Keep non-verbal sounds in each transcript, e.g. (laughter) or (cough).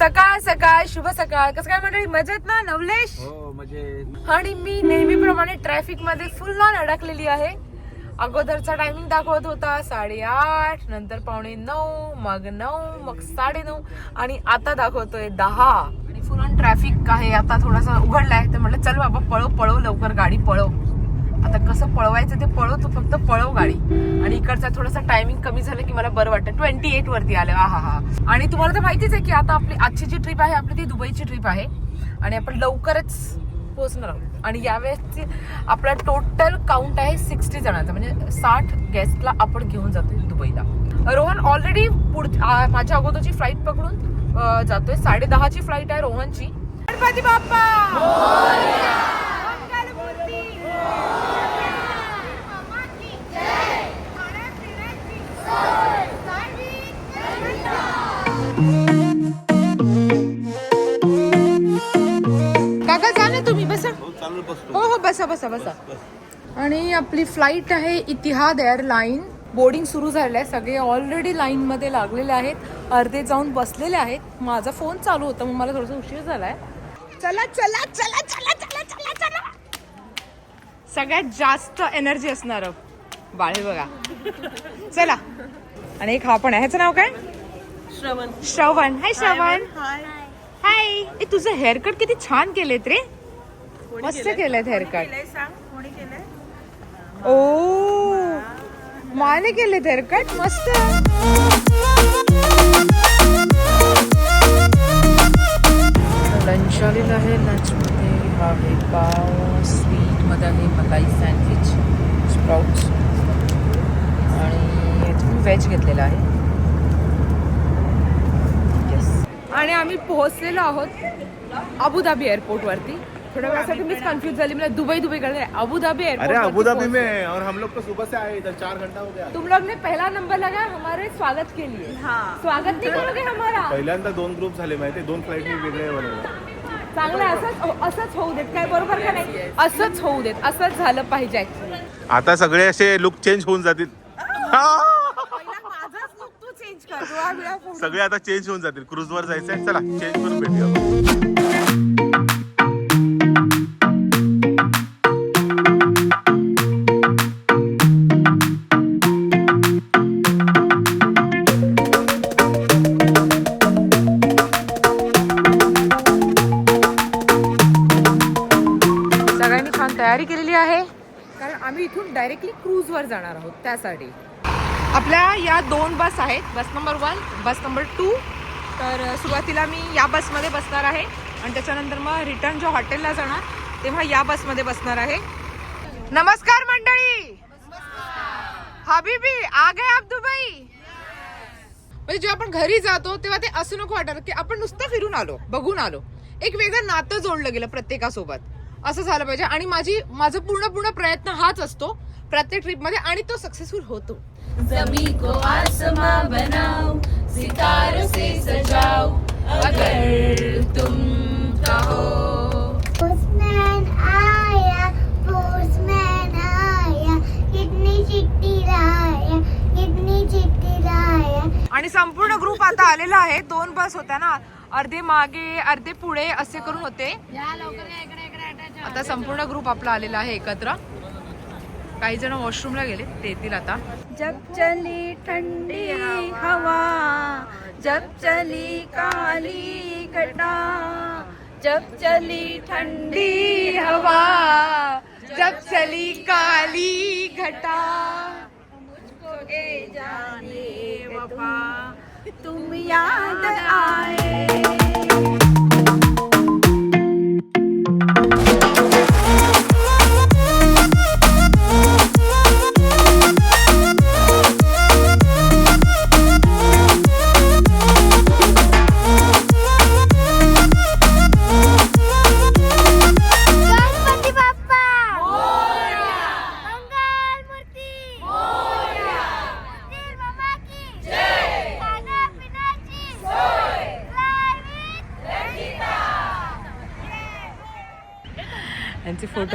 सकाळ सकाळ शुभ सकाळ. कसं काय मंडळी? मजेत ना? नवलेश? हो म्हणजे आणि मी नेहमीप्रमाणे ट्रॅफिकमध्ये फुल ऑन अडकलेली आहे. अगोदरचा टायमिंग दाखवत होता साडेआठ नंतर पावणे नऊ मग नऊ मग साडे नऊ आणि आता दाखवतोय दहा. आणि फुल ऑन ट्रॅफिक आहे आता थोडासा उघडलाय तर म्हटलं चल बाबा पळव पळव लवकर गाडी पळव. आता कसं पळवायचं ते पळव तू फक्त पळव गाडी. आणि इकडचा थोडासा टायमिंग कमी झालं की मला बरं वाटतं. ट्वेंटी एट वरती आलं. हा हा. आणि तुम्हाला तर माहितीच आहे की आता आपली आजची जी ट्रिप आहे आपली ती दुबईची ट्रिप आहे. आणि आपण लवकरच पोहोचणार आहोत. आणि यावेळेसची आपला टोटल काउंट आहे सिक्स्टी जणांचा. म्हणजे साठ गेस्टला आपण घेऊन जातोय दुबईला. रोहन ऑलरेडी पुढ आ- माझ्या अगोदरची फ्लाईट पकडून जातोय. साडे दहाची फ्लाईट आहे रोहनची. गणपती बाप्पा! हो हो बसा बसा बसा. आणि आपली फ्लाईट आहे इतिहाद एअरलाईन बोर्डिंग सुरू झालेलं आहे सगळे ऑलरेडी लाईन मध्ये लागलेले आहेत. अर्धे जाऊन बसलेले आहेत. माझा फोन चालू होता मग मला थोडासा उशीर झालाय. चला चला चला चला चला चला चला. सगळ्यात जास्त एनर्जी असणार बाळे बघा. चला. आणि एक हा पण आहे. ह्याचं नाव काय? श्रवण. श्रवण. हाय श्रवण. हाय तुझं हेअरकट किती छान केलेत रे. मस्त केलेत हेअरकट केलंय सांग? कोणी केलंय? ओ माने केलेत हेअरकट मस्त. लंच आलेलं आहे लंचमध्ये हा आहे पाव स्वीटमध्ये आहे मलाई सँडविच स्प्राउट्स आणि तुम्ही व्हेज घेतलेलं आहे. येस आणि आम्ही पोहोचलेलो आहोत अबुधाबी एअरपोर्टवरती थोड्या वेळासाठी मीच कन्फ्युज झाली. मला दुबई दुबई करते अबुधाबी एअरपोर्ट अरे अबू धाबी में और हम लोग तो सुबह से आए इधर चार घंटा हो गया। तुम लोग ने पहला नंबर लगा हमारे स्वागत के लिए। हाँ। स्वागत नहीं करोगे हमारा? पहिल्यांदा दोन ग्रुप झाले माहिती दोन फ्लाईट वेगळे बनवले चांगलं असंच असंच होऊ देत. काय बरोबर का नाही? असंच होऊ देत. असंच झालं पाहिजे. आता सगळे असे लुक चेंज होऊन जातील. पहिला माझाच लुक तू चेंज कर. तू हा व्हिडिओ फोटो सगळे आता चेंज होऊन जातील. क्रूज वर जायचंय. चला चेंज करून भेटूया. जाणार आहोत त्यासाठी. आपल्या या दोन बस आहेत. Bus number one bus number two. तर सुरुवातीला मी या बसमध्ये बसणार आहे आणि त्याच्यानंतर मग रिटर्न जो हॉटेलला जाणार तेव्हा या बसमध्ये बसणार आहे. नमस्कार मंडळी! हबीबी आ गए आप दुबई! म्हणजे जेव्हा आपण घरी जातो तेव्हा ते असं नको वाटत की आपण नुसतं फिरून आलो बघून आलो. एक वेगळं नातं जोडलं गेलं प्रत्येकासोबत. असं झालं पाहिजे. आणि माझी माझं पूर्ण पूर्ण प्रयत्न हाच असतो प्रत्येक ट्रिपमध्ये आणि तो सक्सेसफुल होतो. जमी को आसमां बनाओ सितारों से सजाओ अगर तुम कहो। पोस्टमैन आया पोस्टमैन आया कितनी चिट्ठी लाया कितनी चिट्ठी लाया। आणि संपूर्ण ग्रुप आता आलेला आहे. दोन बस होत्या ना. अर्धे मागे अर्धे पुढे असे करून होते. आता संपूर्ण ग्रुप आपला आलेला आहे एकत्र. काही जण वॉशरूमला गेले ते येतील आता. जब चली थंडी हवा जब चली काली घटा जब चली थंडी हवा जब चली काली घटा। ए जाने वफा तुम याद आए।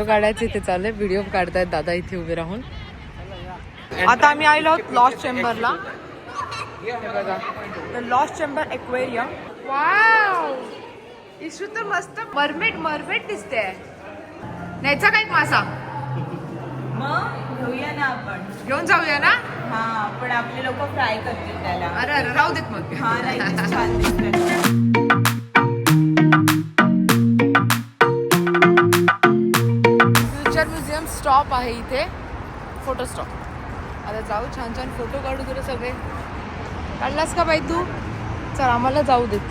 काढायचे ते चालू आहे व्हिडिओ काढतायत दादा इथे उभे राहून. आता आम्ही आलो आहोत लॉस्ट चेंबरला लॉस्ट चेंबर एक्वेरियम वाव इशू तर मस्त मरमेट मरमेट दिसते न्यायचा काय मासा? मग घेऊया ना आपण. घेऊन जाऊया ना? हा पण आपले लोक फ्राय करतील त्याला. अरे अरे राहू देत मग. हा स्टॉप आहे इथे. फोटो स्टॉप आता जाऊ छान छान फोटो काढू तुला सगळे. काढलास का बाई तू? चल आम्हाला जाऊ देत.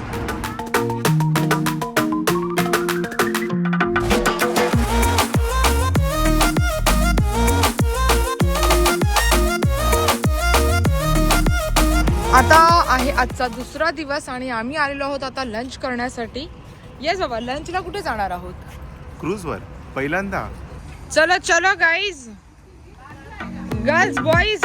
आता आहे आजचा दुसरा दिवस आणि आम्ही आलेलो आहोत आता लंच करण्यासाठी. येस बाबा लंचला कुठे जाणार आहोत? क्रूजवर पहिल्यांदा. चलो चलो गाईज गर्ल्स बॉईज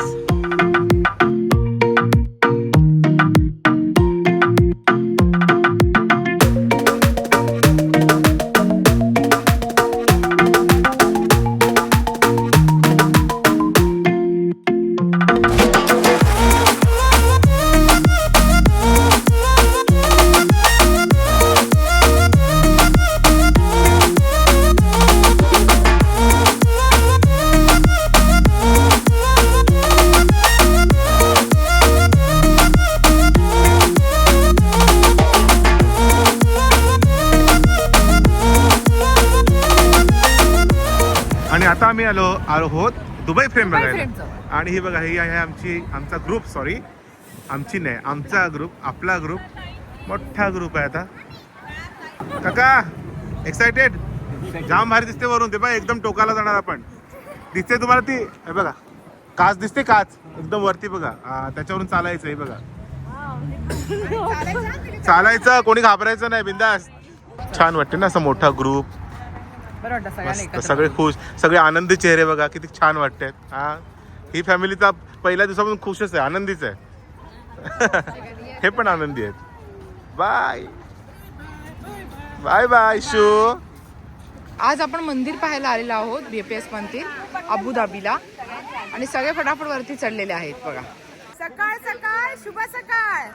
आहोत दुबई फ्रेम बघायला. आणि ही बघा ही आहे आमची आमचा ग्रुप सॉरी आमची नाही आमचा ग्रुप आपला ग्रुप मोठा ग्रुप आहे आता. काका एक्सायटेड जाम भारी दिसते वरून. ते बघा एकदम टोकाला जाणार आपण. दिसते तुम्हाला ती? हे बघा काच दिसते काच. एकदम वरती बघा. त्याच्यावरून चालायचं हे बघा. चालायचं कोणी घाबरायचं नाही बिंदास. छान वाटते ना असं मोठा ग्रुप बरं वाटतं सगळ्यांना मस्त एकत्र सगळे खुश सगळे आनंदी चेहरे बघा किती छान वाटतात. हा? ही फॅमिली तर पहिल्या दिवसापासून खुशच आहे आनंदीच आहे. (laughs) हे पण आनंदी आहेत. बाय. बाय बाय शू आज आपण मंदिर पाहायला आलेलो आहोत बीपीएस मंदिर अबुधाबीला आणि सगळे फटाफट वरती चढलेले आहेत बघा. सकाळ सकाळ शुभ सकाळ.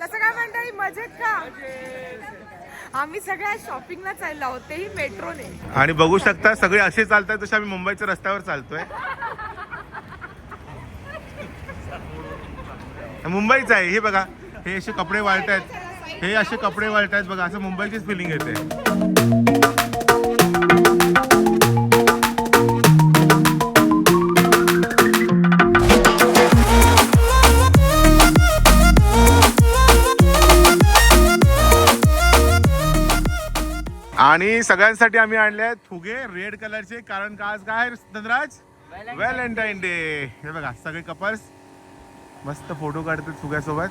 कसं काय मंडळी? मजेत का? आम्ही सगळ्या शॉपिंगला चाललो आहोत तेही मेट्रोने. आणि बघू शकता सगळे असे चालतात तसे आम्ही मुंबईच्या रस्त्यावर चालतोय. मुंबईच आहे हे बघा. हे असे कपडे वाळत आहेत हे असे कपडे वाळत आहेत बघा असं मुंबईचीच फिलिंग येते. आणि सगळ्यांसाठी आम्ही आणले आहेत फुगे रेड कलरचे कारण का आज काय धनराज? व्हॅलेंटाईन डे हे बघा सगळे कपल्स मस्त फोटो काढतात फुग्यासोबत.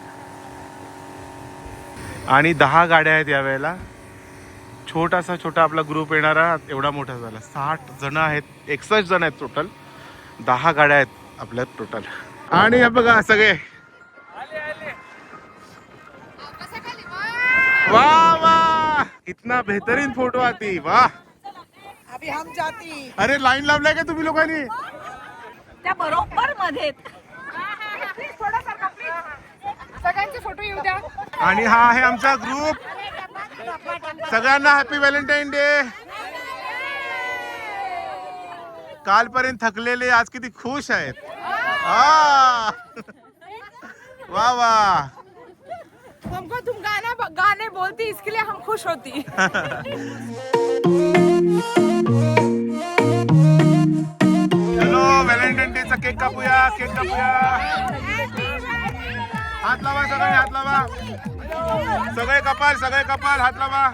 आणि दहा गाड्या आहेत यावेळेला. छोटासा छोटा आपला ग्रुप येणारा एवढा मोठा झाला. साठ जण आहेत एकसष्ट जण आहेत टोटल दहा गाड्या आहेत आपल्या टोटल आणि हे बघा सगळे. वाह इतना बेहतरीन फोटो आती वाह। अभि हम जाती। अरे लाईन लावलाय का तुम्ही लोकांनी? त्या बरोबर मध्ये सगळ्यांचे फोटो येऊ द्या. आणि हा आहे आमचा ग्रुप सगळ्यांना हॅपी व्हॅलेंटाईन डे कालपर्यंत थकलेले आज किती खुश आहेत. आ! वा वा. हमको तुम गाना गाने बोलती इसके लिए हम खुश होती। चलो व्हॅलेंटाईन डेचा केक कापूया केक कापूया हात लावा सगळे हात लावा। सगळे कपाल सगळे कपाल हात लावा।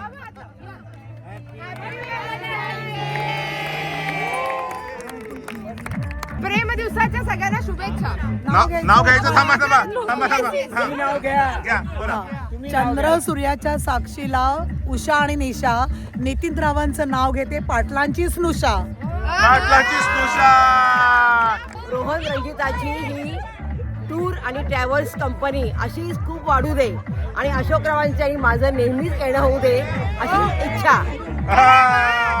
प्रेम दिवसाच्या सगळ्यांना शुभेच्छा. नाव नाव घ्यायचं थांबा थांबा थांबा थांबा. नाव घ्या. घ्या बोला. चंद्र सूर्याच्या साक्षीला उषा आणि निशा नितीन रावांचं नाव घेते पाटलांची स्नुषा. पाटलाची स्नुषा. रोहन रंजिताची ही टूर आणि ट्रॅव्हल्स कंपनी अशीच खूप वाढू दे. आणि अशोकरावांची आणि माझं नेहमीच येणं होऊ दे अशी इच्छा. आ,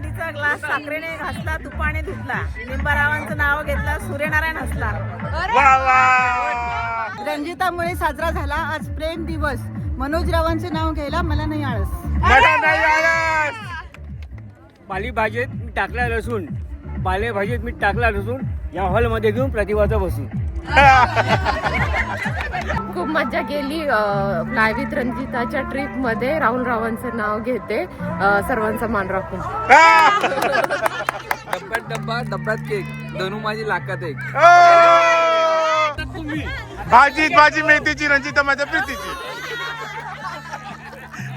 चांदीचा ग्लास साखरेने घासला तुपाने धुतला. लिंबारावांचं नाव घेतलं सूर्यनारायण हसला. वा वा. रंजितामुळे साजरा झाला आज प्रेम दिवस. मनोज रावांचं नाव घ्यायला मला नाही आळस. पालेभाजीत मी टाकला लसूण. पालेभाजीत मी टाकला लसूण. या हॉलमध्ये घेऊन प्रतिभाचा बसू. (laughs) खूप मजा केली. फ्लाय विथ रंजिताच्या ट्रिपमध्ये राहुल रावांचं नाव घेते सर्वांचा मान राखून. (laughs) डब्यात डब्बा डब्यात केक. धनू माझी लाखात एक. भाजीत भाजी मेथीची रंजिता माझ्या प्रीतीची.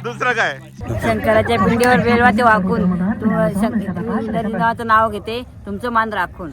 दुसरं काय? शंकराच्या पिंडीवर वाकून. तू नावाचं नाव घेते तुमचं मान राखून.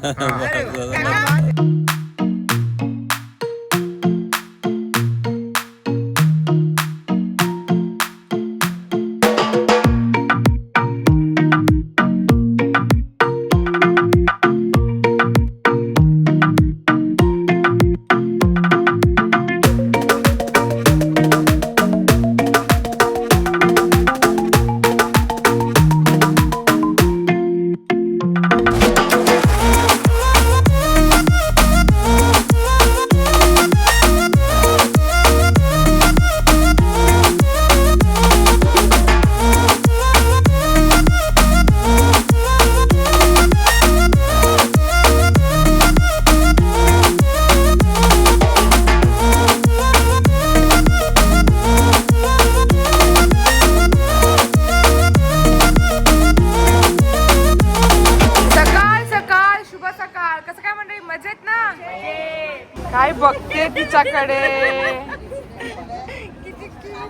तुझ्याकडे.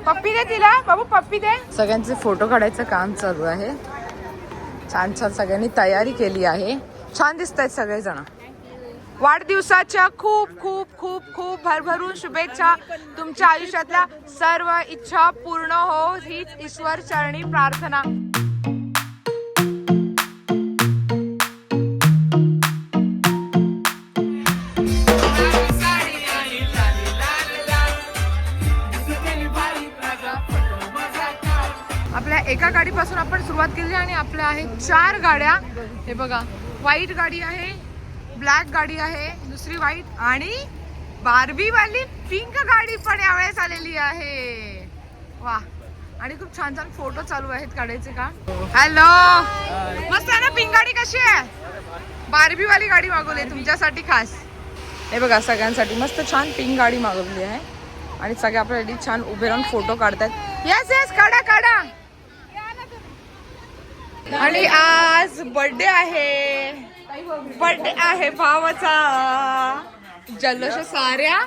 पप्पी दे तिला. बाबू पप्पी दे. सगळ्यांचे फोटो काढायचं काम चालू आहे. छान छान सगळ्यांनी तयारी केली आहे. छान दिसत आहेत सगळेजण. वाढदिवसाच्या खूप खूप खूप खूप भरभरून शुभेच्छा तुमच्या आयुष्यातल्या सर्व इच्छा पूर्ण हो. हीच ईश्वर चरणी प्रार्थना. एका गाडीपासून आपण सुरुवात केली आणि आपल्या आहेत चार गाड्या. हे बघा व्हाईट गाडी आहे ब्लॅक गाडी आहे दुसरी व्हाईट आणि बार्बीवाली पिंक गाडी पण यावेळेस आलेली आहे. वा. आणि खूप छान छान फोटो चालू आहेत काढायचे का? हॅलो मस्त आहे ना पिंक गाडी कशी आहे? बार्बीवाली गाडी मागवली आहे तुमच्यासाठी खास. हे बघा सगळ्यांसाठी मस्त छान पिंक गाडी मागवली आहे. आणि सगळे आपल्यासाठी छान उभे राहून फोटो काढतात येस येस काढा काढा. आणि आज बर्थडे आहे. बर्थडे आहे भावाचा. जल्लोष साऱ्या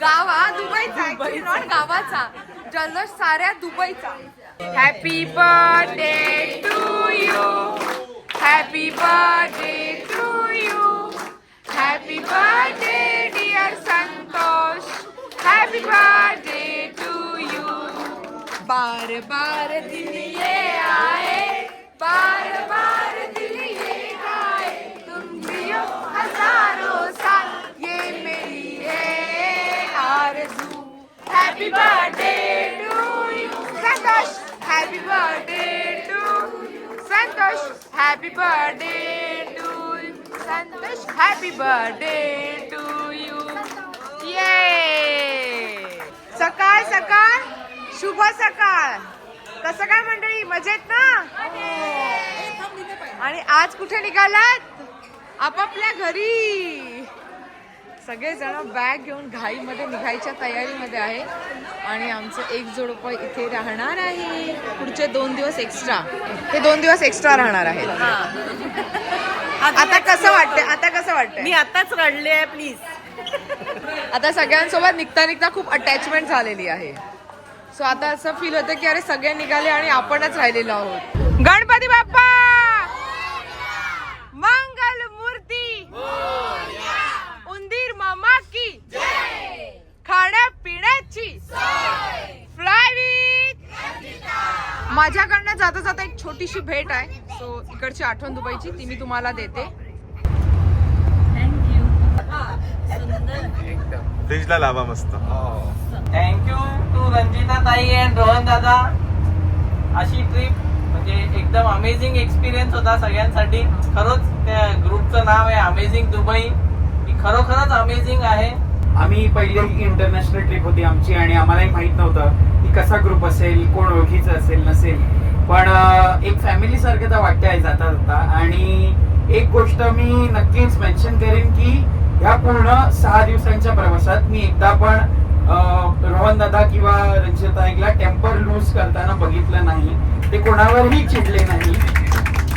गावा दुबईचा. नॉट गावाचा. जल्लोष साऱ्या दुबईचा. Happy birthday to you happy birthday to you happy birthday dear Santosh happy birthday to you बार बार दिल आहे आए। Happy birthday to Santosh happy birthday to you ये सकाळ सकाळ. शुभ सकाळ. कसं काय मंडळी? मजेत ना? आणि आज कुठे निघालात? आपापल्या घरी. सगळेजण बॅग घेऊन घाईमध्ये निघायच्या तयारीमध्ये आहे. आणि आमचं एक जोडप इथे राहणार आहे. पुढचे दोन दिवस एक्स्ट्रा ते दोन दिवस एक्स्ट्रा राहणार आहेत. आता कसं वाटतंय? आता कसं वाटतंय? मी आताच रडले आहे प्लीज आता सगळ्यांसोबत निघता निघता खूप अटॅचमेंट झालेली आहे. सो आता असं फील होतं की अरे सगळे निघाले आणि आपणच राहिलेलो आहोत. गणपती बाप्पा! मंगल मूर्ती खाण्या पिण्याची फ्लाय माझ्याकडनं जाता जाता एक छोटीशी भेट आहे. सो इकडची आठवण दुबईची ती मी तुम्हाला देते. फ्रीजला लावा मस्त. थँक्यू टू रंजिता ताई अँड रोहन दादा. अशी ट्रिप म्हणजे एकदम अमेझिंग एक्सपिरियन्स होता सगळ्यांसाठी. खरंच त्या ग्रुपचं नाव आहे अमेझिंग दुबई ही खरोखरच अमेझिंग आहे. आम्ही पहिली इंटरनॅशनल ट्रिप होती आमची आणि आम्हालाही माहीत नव्हतं की कसा ग्रुप असेल कोण ओळखीचं असेल नसेल. पण एक फॅमिली सारखं तर वाटते आहे जाता जाता आणि एक गोष्ट मी नक्कीच मेन्शन करेन की ह्या पूर्ण सहा दिवसांच्या प्रवासात मी एकदा पण रोहन दादा किंवा रंजित एकला टेम्पर लूज करताना बघितलं नाही. ते कोणावरही चिडले नाही.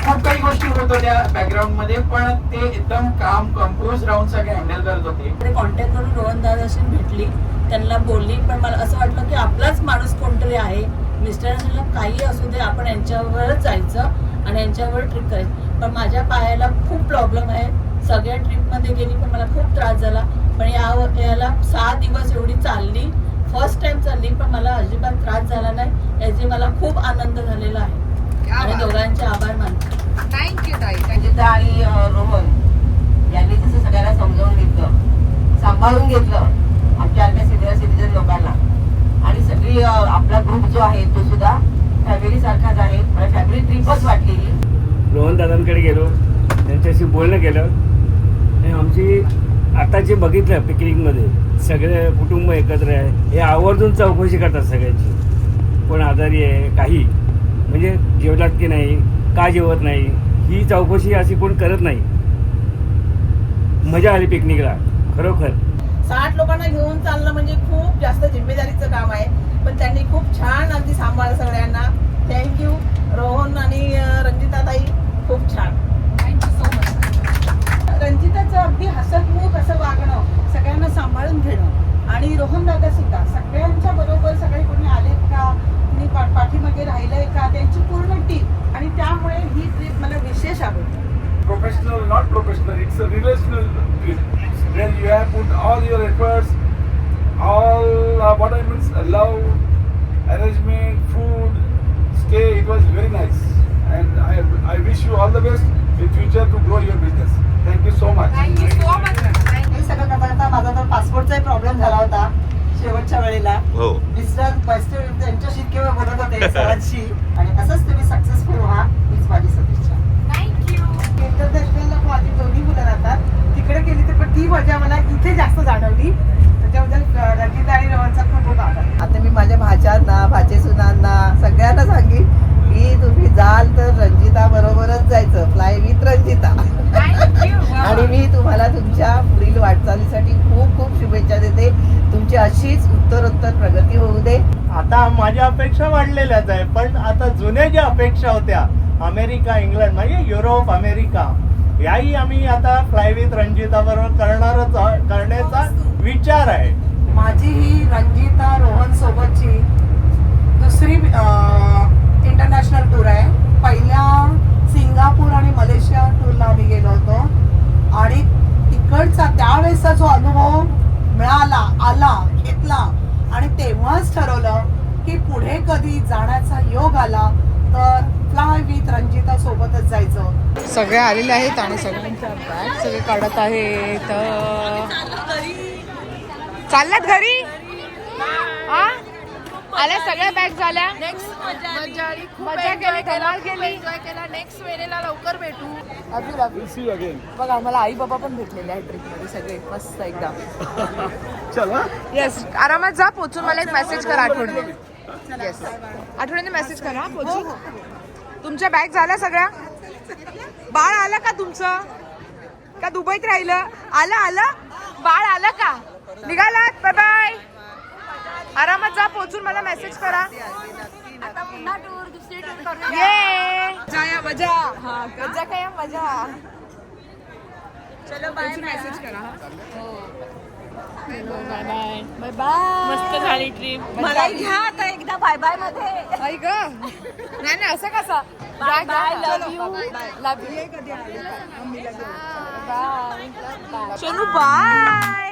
खूप काही गोष्टी होत होत्या बॅकग्राऊंडमध्ये पण ते एकदम काम कंपोज राहून सगळे हँडल करत होते. कॉन्टॅक्ट करून रोहन दादाशी भेटली. त्यांना बोलली पण मला असं वाटलं की आपलाच माणूस कोणतरी आहे. मिस्टरांना काही असू दे आपण यांच्यावरच जायचं आणि यांच्यावर ट्रिप करायचं. पण माझ्या पायाला खूप प्रॉब्लेम आहे. सगळ्या ट्रिपमध्ये गेली पण मला खूप त्रास झाला. पण या याला सहा दिवस एवढी चालली. फर्स्ट टाइम चालली पण मला अजिबात त्रास झाला नाही. याचे मला खूप आनंद झालेला आहे. आणि दोघांचे आभार मानते. थँक्यू ताई. अं, रोहन यांनी जसं सगळ्यांना समजावून घेतलं सांभाळून घेतलं आमच्या आमच्या सिनियर सिटीजन लोकांना. आणि सगळी आपला ग्रुप जो आहे तो सुद्धा फॅमिली सारखाच आहे. मला फॅमिली ट्रिपच वाटली ही रोहन दादांकडे गेलो. त्यांच्याशी बोलणं केलं. आणि आमची आता जे बघितलं पिकनिकमध्ये सगळे कुटुंब एकत्र आहे. हे आवर्जून चौकशी करतात सगळ्यांची. कोण आजारी आहे काही. म्हणजे जेवलात की नाही का जेवत नाही ही चौकशी अशी कोण करत नाही. मजा आली पिकनिकला खरोखर. साठ लोकांना घेऊन चालणं म्हणजे खूप जास्त जिम्मेदारीचं काम आहे. पण त्यांनी खूप छान अगदी सांभाळ सगळ्यांना. थँक्यू रोहन आणि रंजिताताई खूप छान. थँक्यू सो मच रंजिताचं अगदी हसतमुख असं वागणं सगळ्यांना सांभाळून घेणं आणि रोहन दादा सुद्धा सगळ्यांच्या बरोबर सगळे कोणी आलेत का? पाठीमागे राहिलंय का त्यांची पूर्ण टीम आणि त्यामुळे ही ट्रीप मला विशेष आवडते professional not professional it's a relational trip you have put all your efforts all what I means love arrangement food stay it was very nice and I I wish you all the best in future to grow your business your business. Thank you so much. Thank you so much हे सगळं करता करता माझा तर पासपोर्टचाही problem झाला होता शेवटच्या वेळेला हो मिस्टर पैसे त्यांच्याशी केव्हा बोलत होते सरांशी आणि असंच तुम्ही सक्सेसफुल व्हा हीच माझी सदिच्छा थँक्यू इंटरनॅशनलला माझी दोन्ही मुलं राहतात तिकडे गेली तर पण ती मजा मला इथे जास्त जाणवली त्याच्याबद्दल अं, रंजिता आणि रवणचा खूप खूप आभार आता मी माझ्या भाच्यांना भाचे सुनांना सगळ्यांना सांगेन की तुम्ही जाल तर रंजिता बरोबरच जायचं फ्लाय विथ रंजिता आणि मी तुम्हाला तुमच्या पुढील वाटचालीसाठी खूप खूप शुभेच्छा देते तुमची अशीच उत्तरोत्तर प्रगती होऊ दे आता माझ्या अपेक्षा वाढलेल्याच आहे. पण आता जुन्या ज्या अपेक्षा होत्या अमेरिका इंग्लंड म्हणजे युरोप अमेरिका याही आम्ही आता फ्लाय रणजिता बरोबर करणारच करण्याचा विचार आहे. माझी ही रंजिता रोहन सोबतची दुसरी इंटरनॅशनल टूर आहे. पहिल्या सिंगापूर आणि मलेशिया टूरला आम्ही गेलो होतो. आणि तिकडचा त्यावेळेसचा जो अनुभव मिळाला आला घेतला आणि तेव्हाच ठरवलं की पुढे कधी जाण्याचा योग आला तर फ्लाय विथ रंजिता सोबतच जायचं. सगळे आलेले आहेत आणि सगळ्यांच्या बॅग सगळे काढत आहेत. चालल्यात घरी? हा? आल्या सगळ्या बॅग झाल्या? मजा केली धमाल केली. केला. नेक्स्ट वेळेला लवकर भेटू. you again. बघा आम्हाला आई बाबा पण भेटलेले आहेत ट्रिपमध्ये सगळे मस्त एकदम. (laughs) चला. येस आरामात जा पोचून मला एक मेसेज करा आठवणीने. येस आठवणीने मेसेज करा हा, पोचून तुमच्या बॅग झाल्या सगळ्या? बाळ आलं का तुमचं? का दुबईत राहिलं? आलं आलं? बाळ आलं का? निघालात बाय बाय आरामात जा पोचून मला मेसेज करा. ये मजा मजा. हा मजा काय मजा. चलो बाय मेसेज करा बाय बाय बाय बाय मस्त झाली ट्रिप मला घ्या आता एकदा. बाय बायमध्ये. आई ग. नाही नाही असं कसं? Bye bye love you love you bye चलो बाय